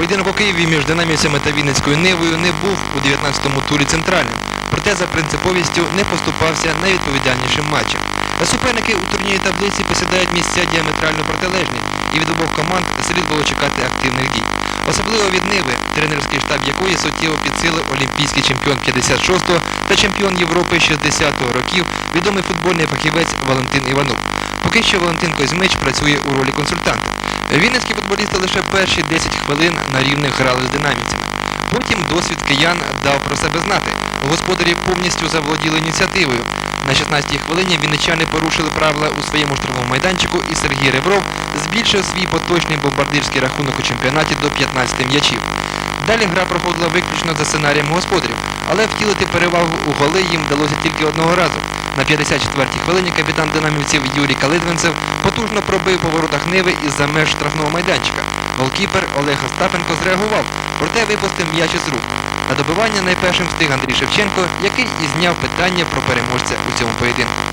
Поєдинок у Києві між динамівцями та Вінницькою Нивою не був у 19-му турі центральним. Проте за принциповістю не поступався найвідповідальнішим матчем. Суперники у турнірі таблиці посідають місця діаметрально протилежні, і від обох команд слід було чекати активних дій. Особливо від Ниви, тренерський штаб якої суттєво підсилив олімпійський чемпіон 56-го та чемпіон Європи 60-го років, відомий футбольний фахівець Валентин Іванов. Поки що Валентин Козьмич працює у ролі консультанта. Вінницькі футболісти лише перші 10 хвилин на рівних грали з динамівцями. Потім досвід киян дав про себе знати. Господарі повністю заволоділи ініціативою. На 16-й хвилині вінничани порушили правила у своєму штрафному майданчику і Сергій Ребров збільшив свій поточний бомбардирський рахунок у чемпіонаті до 15 м'ячів. Далі гра проходила виключно за сценарієм господарів, але втілити перевагу у голи їм вдалося тільки одного разу. На 54-й хвилині капітан динамівців Юрій Калидвинцев потужно пробив по воротах Ниви із-за меж штрафного майданчика. Голкіпер Олег Остапенко зреагував, проте випустив м'яч із рук. На добивання найпершим встиг Андрій Шевченко, який і зняв питання про переможця у цьому поєдинку.